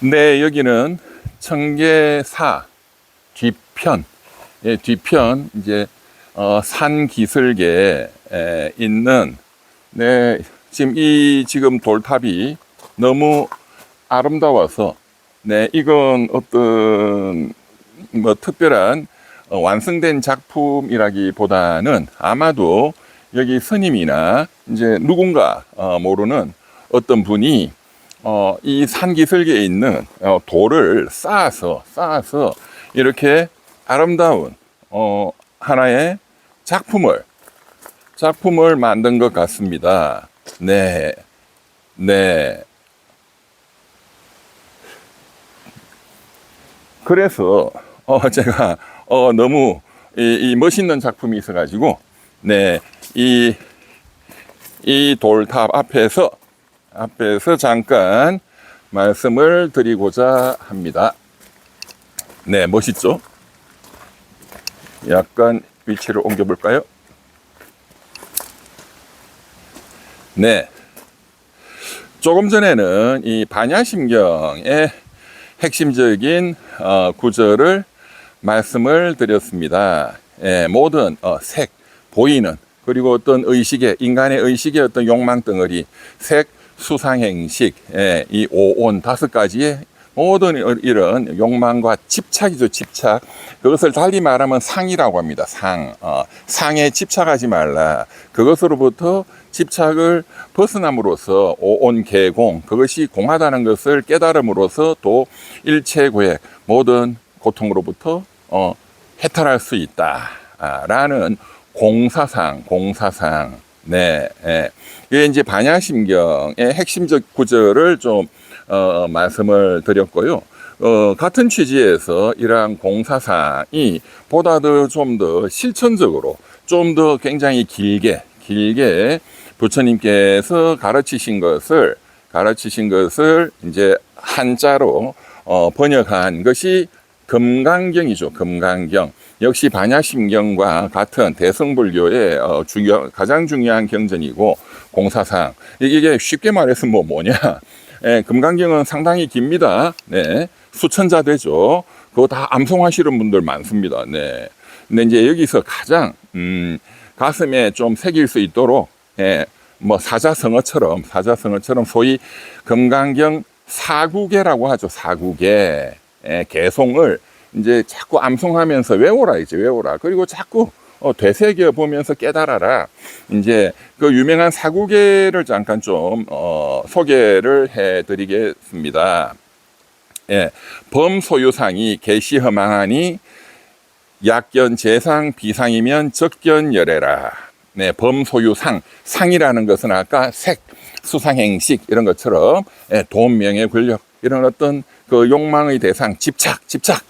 네, 여기는 청계사 뒤편, 예, 뒤편 이제 어, 산 기슭에 에, 있는 네, 지금 이 지금 돌탑이 너무 아름다워서 네, 이건 어떤 뭐 특별한 어, 완성된 작품이라기보다는 아마도 여기 스님이나 이제 누군가 어, 모르는 어떤 분이 어, 이 산기슭에 있는 어, 돌을 쌓아서 쌓아서 이렇게 아름다운 어, 하나의 작품을 작품을 만든 것 같습니다. 네, 네. 그래서 어, 제가 어, 너무 이, 이 멋있는 작품이 있어가지고 네, 이, 이 돌탑 앞에서 앞에서 잠깐 말씀을 드리고자 합니다. 네, 멋있죠? 약간 위치를 옮겨볼까요? 네. 조금 전에는 이 반야심경의 핵심적인 어, 구절을 말씀을 드렸습니다. 예, 모든 어, 색, 보이는 그리고 어떤 의식의 인간의 의식의 어떤 욕망 덩어리, 색, 수상행식, 예, 이 오온 다섯 가지의 모든 이런 욕망과 집착이죠, 집착. 그것을 달리 말하면 상이라고 합니다. 상. 어, 상에 집착하지 말라. 그것으로부터 집착을 벗어남으로써 오온 개공, 그것이 공하다는 것을 깨달음으로써 또 일체고액, 모든 고통으로부터 어, 해탈할 수 있다. 아, 라는 공사상, 공사상. 네, 예. 이게 이제 반야심경의 핵심적 구절을 좀 어, 말씀을 드렸고요. 어, 같은 취지에서 이러한 공사상이 보다 더 좀 더 실천적으로 좀 더 굉장히 길게 길게 부처님께서 가르치신 것을 가르치신 것을 이제 한자로 어, 번역한 것이 금강경이죠. 금강경. 역시 반야심경과 같은 대승불교의 어, 중요, 가장 중요한 경전이고 공사상. 이게 쉽게 말해서 뭐 뭐냐. 예, 금강경은 상당히 깁니다. 네. 수천자 되죠. 그거 다 암송하시는 분들 많습니다. 네. 근데 이제 여기서 가장, 음, 가슴에 좀 새길 수 있도록, 예, 뭐 사자성어처럼, 사자성어처럼 소위 금강경 사구계라고 하죠. 사구계. 예, 개송을 이제 자꾸 암송하면서 외워라, 이제 외워라. 그리고 자꾸 어, 되새겨 보면서 깨달아라. 이제 그 유명한 사구계를 잠깐 좀 어, 소개를 해드리겠습니다. 예, 범소유상이 개시허망하니 약견 재상 비상이면 적견 열애라. 네, 범소유상 상이라는 것은 아까 색, 수상행식 이런 것처럼 예, 돈, 명예, 권력 이런 어떤 그 욕망의 대상, 집착, 집착.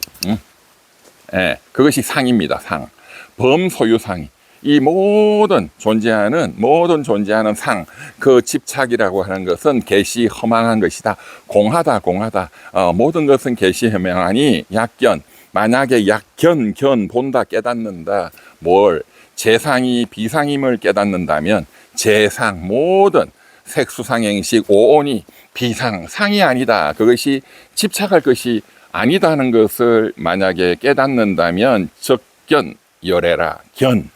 음. 예, 그것이 상입니다. 상. 범소유상이. 이 모든 존재하는 모든 존재하는 상, 그 집착이라고 하는 것은 개시 허망한 것이다. 공하다, 공하다. 어, 모든 것은 개시 허망하니 약견. 만약에 약견, 견 본다, 깨닫는다. 뭘 재상이 비상임을 깨닫는다면 재상 모든 색수상행식 오온이 비상 상이 아니다. 그것이 집착할 것이 아니다는 것을 만약에 깨닫는다면 적견 열애라 견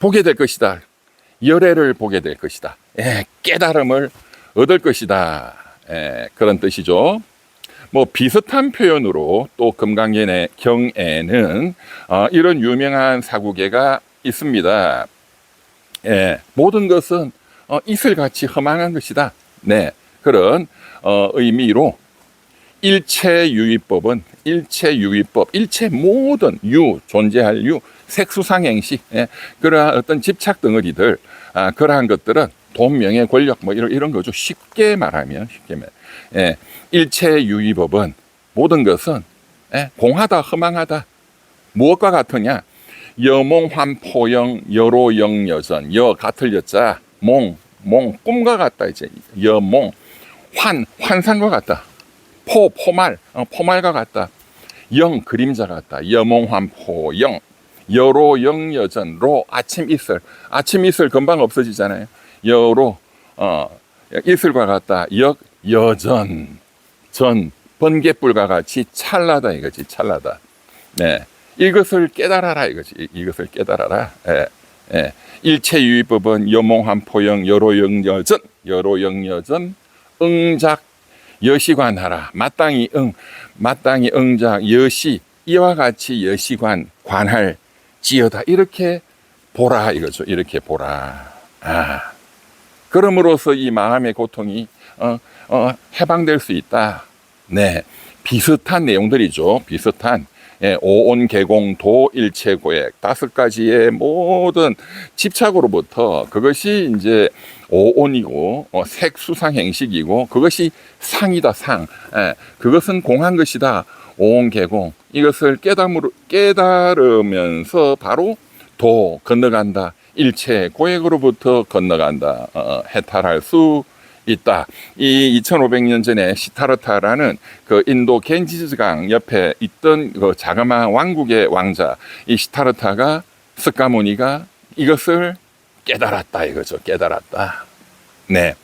보게 될 것이다. 열애를 보게 될 것이다. 예, 깨달음을 얻을 것이다. 예, 그런 뜻이죠. 뭐 비슷한 표현으로 또 금강gen의 경에는 어, 이런 유명한 사구계가 있습니다. 예, 모든 것은 어, 이슬같이 허망한 것이다. 네, 그런 어, 의미로 일체 유의법은 일체 모든 유 존재할 유 색수상행식 예, 그러한 어떤 집착 덩어리들 아, 그러한 것들은 돈, 명예, 권력 뭐 이런 이런 거죠. 쉽게 말하면 쉽게 말. 예, 일체 유의법은 모든 것은 예, 공하다 허망하다. 무엇과 같으냐? 여몽 환포영 여로영 여전 여 같을 여자 몽 몽 꿈과 같다 이제. 여몽 환 환상과 같다 포 포말 어, 포말과 같다 영 그림자 같다 여몽환 포영 여로 영 여전 로 아침 이슬 아침 이슬 금방 없어지잖아요 여로 어 이슬과 같다 역 여전 전 번개불과 같이 찰나다 이거지, 찰나다. 네. 이것을 깨달아라 이거지. 이- 이것을 깨달아라. 예. 예. 일체유의법은 여몽한 포영 여로영여전 여로영여전 응작 여시관하라. 마땅히 응 마땅히 응작 여시. 이와 같이 여시관 관할 지어다. 이렇게 보라 이거죠. 이렇게 보라. 아. 그럼으로써 이 마음의 고통이 어, 어, 해방될 수 있다. 네. 비슷한 내용들이죠. 비슷한. 예, 오온 개공 도 일체 고액. 다섯 가지의 모든 집착으로부터 그것이 이제 오온이고 어, 색수상 행식이고 그것이 상이다 상. 예, 그것은 공한 것이다. 오온 개공. 이것을 깨달으로 깨달으면서 바로 도 건너간다. 일체 고액으로부터 건너간다. 어, 해탈할 수 있다. 이 2500년 전에 시타르타라는 그 인도 겐지스강 옆에 있던 그 자그마한 왕국의 왕자 이 시타르타가 스카모니가 이것을 깨달았다 이거죠. 깨달았다. 네.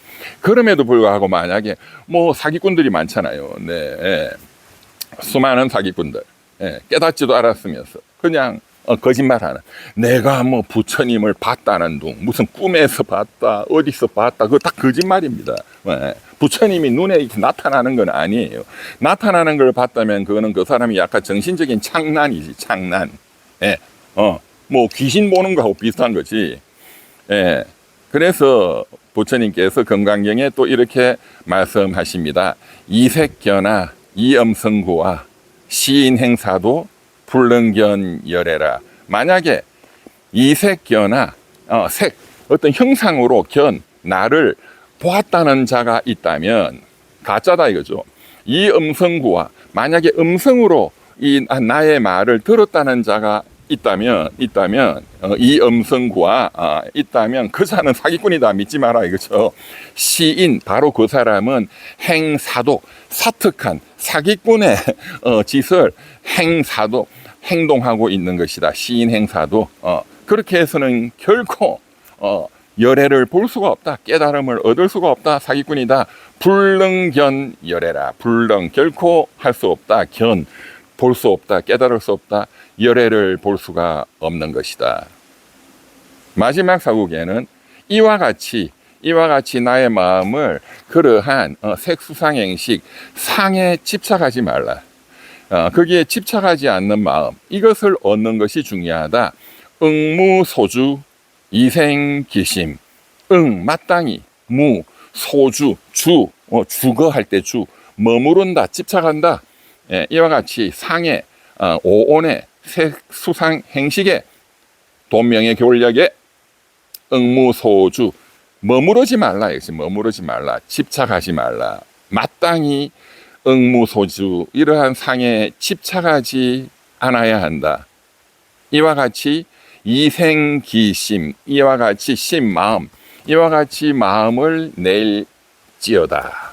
그럼에도 불구하고 만약에 뭐 사기꾼들이 많잖아요. 네. 예. 수많은 사기꾼들. 예. 깨닫지도 않았으면서 그냥 어, 거짓말하는 내가 뭐 부처님을 봤다는 둥 무슨 꿈에서 봤다 어디서 봤다 그거 다 거짓말입니다 예. 부처님이 눈에 이렇게 나타나는 건 아니에요 나타나는 걸 봤다면 그거는 그 사람이 약간 정신적인 창난이지 창난 예. 어. 뭐 귀신 보는 거하고 비슷한 거지 예. 그래서 부처님께서 건강경에 또 이렇게 말씀하십니다. 이색견아 이엄성구와 시인행사도 불능견 열애라. 만약에 이색견아 어, 색 어떤 형상으로 견 나를 보았다는 자가 있다면 가짜다 이거죠. 이 음성구와 만약에 음성으로 이 나의 말을 들었다는 자가 있다면 있다면 어, 이 음성구와 아, 있다면 그 자는 사기꾼이다 믿지 마라 이거죠. 시인 바로 그 사람은 행사도 사특한 사기꾼의 어, 짓을 행사도 행동하고 있는 것이다. 시인 행사도 어, 그렇게 해서는 결코 어, 열애를 볼 수가 없다. 깨달음을 얻을 수가 없다. 사기꾼이다. 불능견 열애라. 불능 결코 할 수 없다. 견 볼 수 없다. 깨달을 수 없다. 열애를 볼 수가 없는 것이다. 마지막 사국에는 이와 같이 이와 같이 나의 마음을 그러한 어, 색수상행식 상에 집착하지 말라. 어, 거기에 집착하지 않는 마음 이것을 얻는 것이 중요하다. 응무소주 이생기심 응 마땅히 무 소주 주 어, 주거 할 때 주 머무른다 집착한다 예, 이와 같이 상에 어, 오온의 색 수상 행식에 돈명의 교력에 응무소주 머무르지 말라 이것이 머무르지 말라 집착하지 말라 마땅히 응무소주 이러한 상에 집착하지 않아야 한다. 이와 같이 이생기심 이와 같이 심마음 이와 같이 마음을 낼지어다.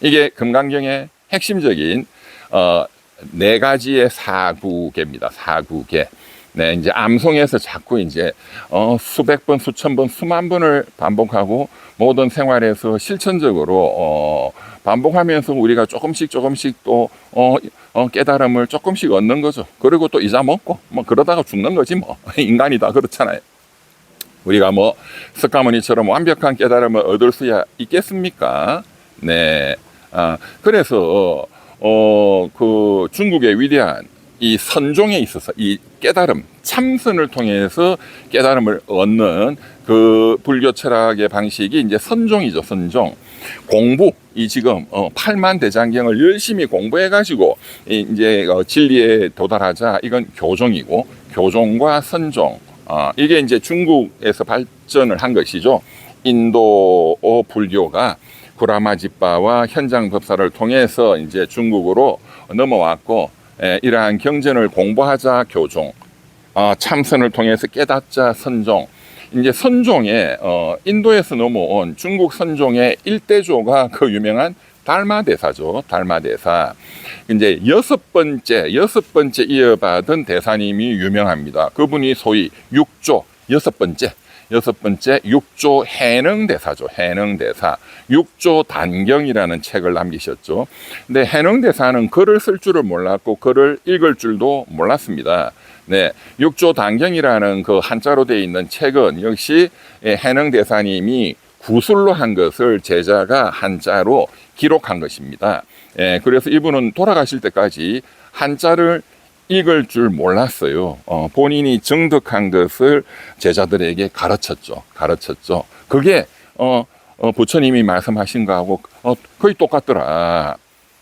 이게 금강경의 핵심적인 어, 네 가지의 사구계입니다. 사구계. 네, 이제 암송에서 자꾸 이제 어, 수백 번, 수천 번, 수만 번을 반복하고 모든 생활에서 실천적으로 어, 반복하면서 우리가 조금씩 조금씩 또 어, 어, 깨달음을 조금씩 얻는 거죠. 그리고 또 이자 먹고 뭐 그러다가 죽는 거지 뭐 인간이 다 그렇잖아요. 우리가 뭐 스카모니처럼 완벽한 깨달음을 얻을 수야 있겠습니까? 네. 아, 그래서 어, 그 중국의 위대한 이 선종에 있어서 이 깨달음, 참선을 통해서 깨달음을 얻는 그 불교 철학의 방식이 이제 선종이죠, 선종. 공부, 이 지금 어, 8만 대장경을 열심히 공부해가지고 이 이제 어, 진리에 도달하자 이건 교종이고 교종과 선종, 어, 이게 이제 중국에서 발전을 한 것이죠. 인도 불교가 구라마지빠와 현장 법사를 통해서 이제 중국으로 넘어왔고 에, 이러한 경전을 공부하자 교종, 어, 참선을 통해서 깨닫자 선종. 이제 선종에 어, 인도에서 넘어온 중국 선종의 일대조가 그 유명한 달마 대사죠. 달마 대사. 이제 여섯 번째 여섯 번째 이어받은 대사님이 유명합니다. 그분이 소위 육조 여섯 번째 여섯 번째 육조 해능대사죠. 해능대사. 육조 단경이라는 책을 남기셨죠. 근데 해능대사는 글을 쓸 줄을 몰랐고 글을 읽을 줄도 몰랐습니다. 네, 육조 단경이라는 그 한자로 되어 있는 책은 역시 예, 해능대사님이 구술로 한 것을 제자가 한자로 기록한 것입니다. 예, 그래서 이분은 돌아가실 때까지 한자를 읽을 줄 몰랐어요. 어, 본인이 정득한 것을 제자들에게 가르쳤죠. 가르쳤죠. 그게 어, 어, 부처님이 말씀하신 거하고 어, 거의 똑같더라.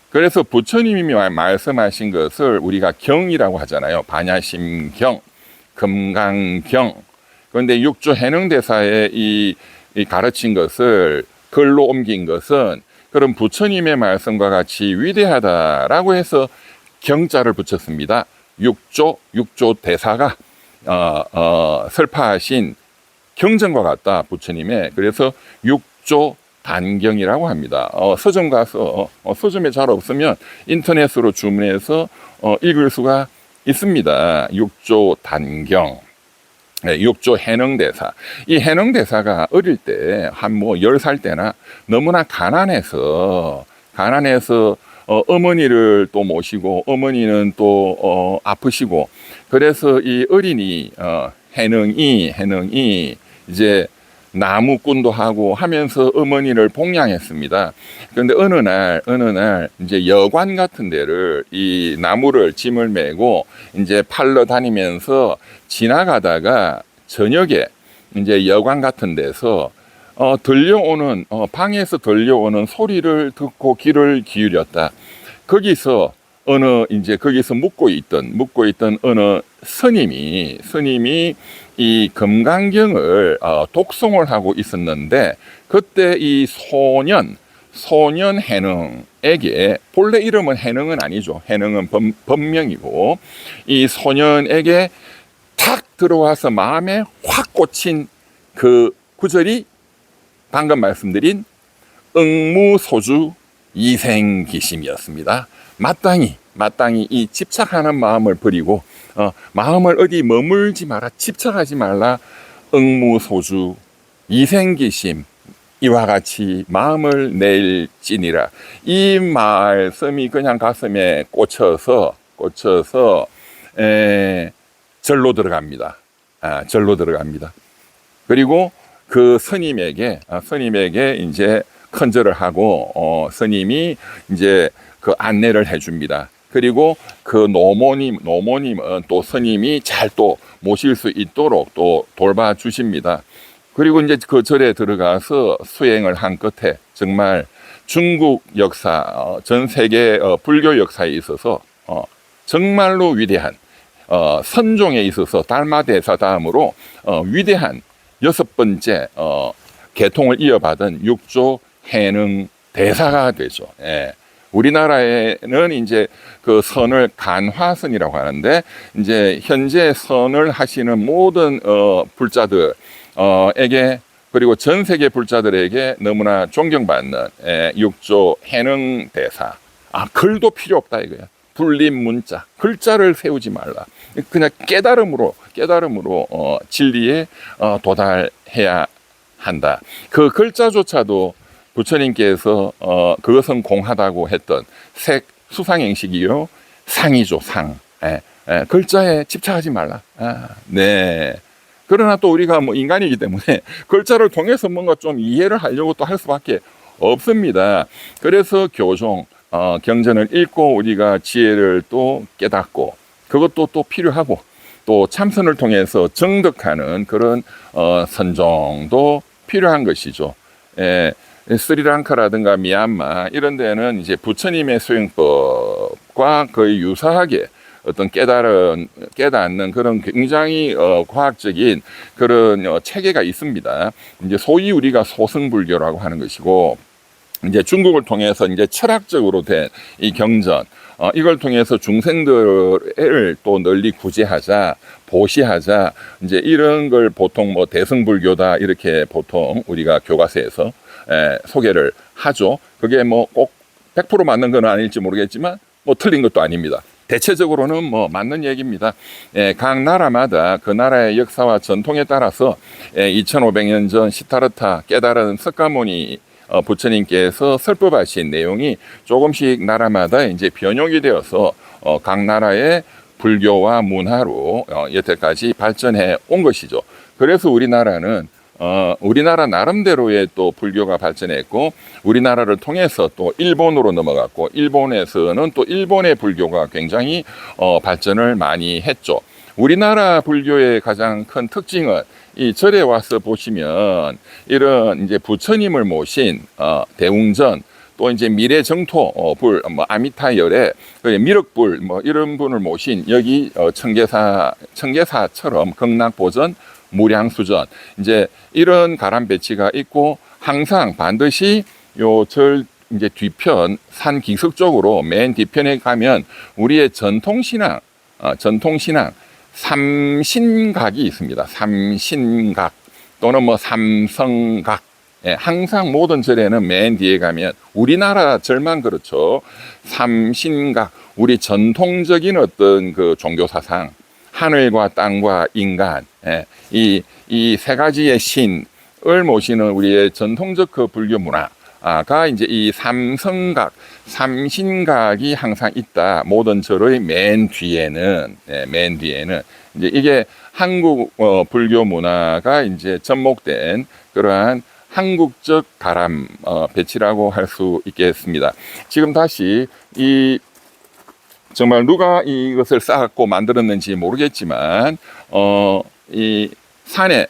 그래서 부처님이 말- 말씀하신 것을 우리가 경이라고 하잖아요. 반야심경, 금강경. 그런데 육조 해능대사에 이, 이 가르친 것을 글로 옮긴 것은 그런 부처님의 말씀과 같이 위대하다라고 해서 경자를 붙였습니다. 육조, 육조 대사가 어, 어, 설파하신 경전과 같다 부처님의 그래서 육조 단경이라고 합니다. 어, 서점 가서 어, 서점에 잘 없으면 인터넷으로 주문해서 어, 읽을 수가 있습니다. 육조 단경. 네, 육조 해능대사. 이 해능대사가 어릴 때, 한 뭐, 열살 때나 너무나 가난해서, 가난해서, 어, 어머니를 또 모시고, 어머니는 또, 어, 아프시고, 그래서 이 어린이, 어, 해능이, 해능이, 이제, 나무꾼도 하고 하면서 어머니를 봉양했습니다. 그런데 어느 날, 어느 날, 이제 여관 같은 데를 이 나무를 짐을 메고 이제 팔러 다니면서 지나가다가 저녁에 이제 여관 같은 데서 어, 들려오는, 어, 방에서 들려오는 소리를 듣고 귀를 기울였다. 거기서 어느 이제 거기서 묵고 있던 묵고 있던 어느 스님이 스님이 이 금강경을 어, 독송을 하고 있었는데 그때 이 소년 소년 해능에게 본래 이름은 해능은 아니죠 해능은 번, 본명이고 이 소년에게 탁 들어와서 마음에 확 꽂힌 그 구절이 방금 말씀드린 응무소주 이생기심이었습니다. 마땅히 마땅히 이 집착하는 마음을 버리고 어, 마음을 어디 머물지 마라 집착하지 말라 응무소주 이생기심 이와 같이 마음을 낼지니라 이 말씀이 그냥 가슴에 꽂혀서 꽂혀서 에, 절로 들어갑니다. 아, 절로 들어갑니다. 그리고 그 스님에게 아, 스님에게 이제 컨절을 하고 어, 스님이 이제 그 안내를 해줍니다. 그리고 그 노모님 노모님은 또 스님이 잘 또 모실 수 있도록 또 돌봐 주십니다. 그리고 이제 그 절에 들어가서 수행을 한 끝에 정말 중국 역사 어, 전 세계 어, 불교 역사에 있어서 어, 정말로 위대한 어, 선종에 있어서 달마 대사 다음으로 어, 위대한 여섯 번째 어, 계통을 이어받은 육조 해능 대사가 되죠. 예. 우리나라에는 이제 그 선을 간화선이라고 하는데 이제 현재 선을 하시는 모든 어, 불자들 어에게 그리고 전 세계 불자들에게 너무나 존경받는 예, 육조 해능 대사. 아 글도 필요 없다 이거야. 불림 문자 글자를 세우지 말라. 그냥 깨달음으로 깨달음으로 어, 진리에 어, 도달해야 한다. 그 글자조차도 부처님께서 어, 그것은 공하다고 했던 색 수상행식이요 상이죠 상. 예, 예, 글자에 집착하지 말라. 아, 네. 그러나 또 우리가 뭐 인간이기 때문에 글자를 통해서 뭔가 좀 이해를 하려고 또 할 수밖에 없습니다. 그래서 교종 어, 경전을 읽고 우리가 지혜를 또 깨닫고 그것도 또 필요하고 또 참선을 통해서 정득하는 그런 어, 선종도 필요한 것이죠. 예, 스리랑카라든가 미얀마 이런 데는 이제 부처님의 수행법과 거의 유사하게 어떤 깨달은 깨닫는 그런 굉장히 어, 과학적인 그런 어, 체계가 있습니다. 이제 소위 우리가 소승불교라고 하는 것이고 이제 중국을 통해서 이제 철학적으로 된 이 경전 어, 이걸 통해서 중생들을 또 널리 구제하자 보시하자 이제 이런 걸 보통 뭐 대승불교다 이렇게 보통 우리가 교과서에서 에, 소개를 하죠. 그게 뭐 꼭 100% 맞는 건 아닐지 모르겠지만 뭐 틀린 것도 아닙니다. 대체적으로는 뭐 맞는 얘기입니다. 예, 각 나라마다 그 나라의 역사와 전통에 따라서 예, 2500년 전 시타르타 깨달은 석가모니 어, 부처님께서 설법하신 내용이 조금씩 나라마다 이제 변형이 되어서 어, 각 나라의 불교와 문화로 어, 여태까지 발전해 온 것이죠. 그래서 우리나라는 어, 우리나라 나름대로의 또 불교가 발전했고, 우리나라를 통해서 또 일본으로 넘어갔고, 일본에서는 또 일본의 불교가 굉장히 어, 발전을 많이 했죠. 우리나라 불교의 가장 큰 특징은 이 절에 와서 보시면 이런 이제 부처님을 모신 어, 대웅전 또 이제 미래 정토 어, 불, 뭐 아미타열의 그 미륵불 뭐 이런 분을 모신 여기 어, 청계사 청계사처럼 극락보전 무량수전 이제 이런 가람 배치가 있고 항상 반드시 요절 이제 뒤편 산 기슭 쪽으로 맨 뒤편에 가면 우리의 전통 신앙 어, 전통 신앙 삼신각이 있습니다. 삼신각 또는 뭐 삼성각 예, 항상 모든 절에는 맨 뒤에 가면 우리나라 절만 그렇죠. 삼신각 우리 전통적인 어떤 그 종교 사상 하늘과 땅과 인간 예, 이이 세 가지의 신을 모시는 우리의 전통적 그 불교 문화 가 이제 이 삼성각 삼신각이 항상 있다 모든 절의 맨 뒤에는 예, 맨 뒤에는 이제 이게 한국 어, 불교 문화가 이제 접목된 그러한 한국적 가람 어, 배치라고 할 수 있겠습니다. 지금 다시 이 정말 누가 이것을 쌓았고 만들었는지 모르겠지만 어, 이 산에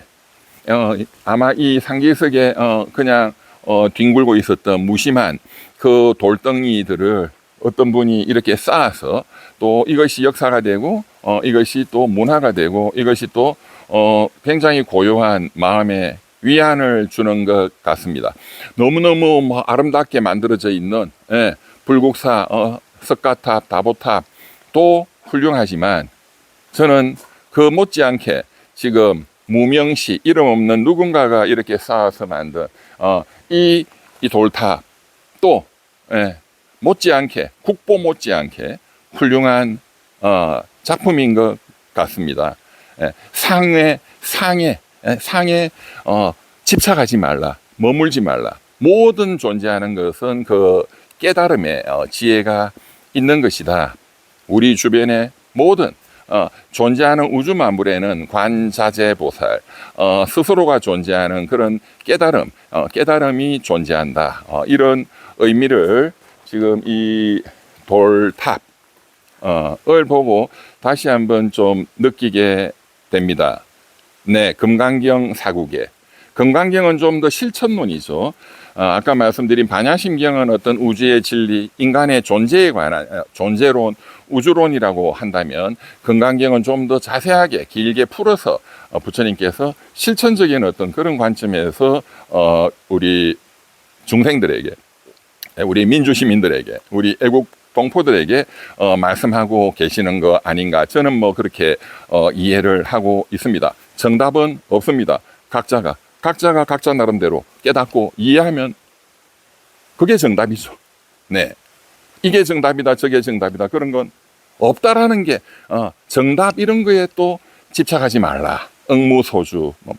어, 아마 이 상기석에 어, 그냥 어, 뒹굴고 있었던 무심한 그 돌덩이들을 어떤 분이 이렇게 쌓아서 또 이것이 역사가 되고 어, 이것이 또 문화가 되고 이것이 또 어, 굉장히 고요한 마음의 위안을 주는 것 같습니다. 너무너무 뭐 아름답게 만들어져 있는 예, 불국사, 어, 석가탑, 다보탑 또 훌륭하지만 저는 그 못지않게 지금 무명시 이름 없는 누군가가 이렇게 쌓아서 만든 어, 이, 이 돌탑 또 예, 못지않게 국보 못지않게 훌륭한 어, 작품인 것 같습니다. 예, 상에 상에 예, 상에 어, 집착하지 말라, 머물지 말라. 모든 존재하는 것은 그 깨달음의 어, 지혜가 있는 것이다. 우리 주변의 모든 어, 존재하는 우주 만물에는 관자재 보살 어, 스스로가 존재하는 그런 깨달음, 어, 깨달음이 존재한다. 어, 이런 의미를 지금 이 돌탑 어, 을 보고 다시 한번 좀 느끼게 됩니다. 네, 금강경 사국에. 금강경은 좀 더 실천론이죠. 어, 아까 말씀드린 반야심경은 어떤 우주의 진리, 인간의 존재에 관한 어, 존재론, 우주론이라고 한다면 금강경은 좀 더 자세하게 길게 풀어서 어, 부처님께서 실천적인 어떤 그런 관점에서 어, 우리 중생들에게, 우리 민주 시민들에게, 우리 애국 동포들에게 어, 말씀하고 계시는 거 아닌가 저는 뭐 그렇게 어, 이해를 하고 있습니다. 정답은 없습니다. 각자가 각자가 각자 나름대로 깨닫고 이해하면 그게 정답이죠. 네, 이게 정답이다, 저게 정답이다 그런 건 없다라는 게 어, 정답 이런 거에 또 집착하지 말라. 응무소주 뭐,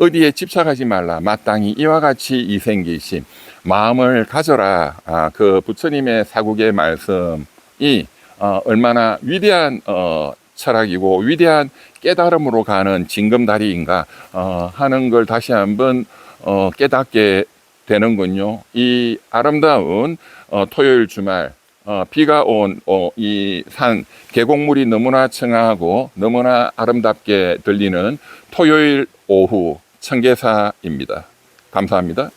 어디에 집착하지 말라. 마땅히 이와 같이 이생기심 마음을 가져라. 아, 그 부처님의 사국의 말씀이 어, 얼마나 위대한 어, 철학이고 위대한 깨달음으로 가는 징검다리인가 어, 하는 걸 다시 한번 어, 깨닫게 되는군요. 이 아름다운 어, 토요일 주말 어, 비가 온 이 산 계곡물이 너무나 청하고 너무나 아름답게 들리는 토요일 오후 청계사입니다. 감사합니다.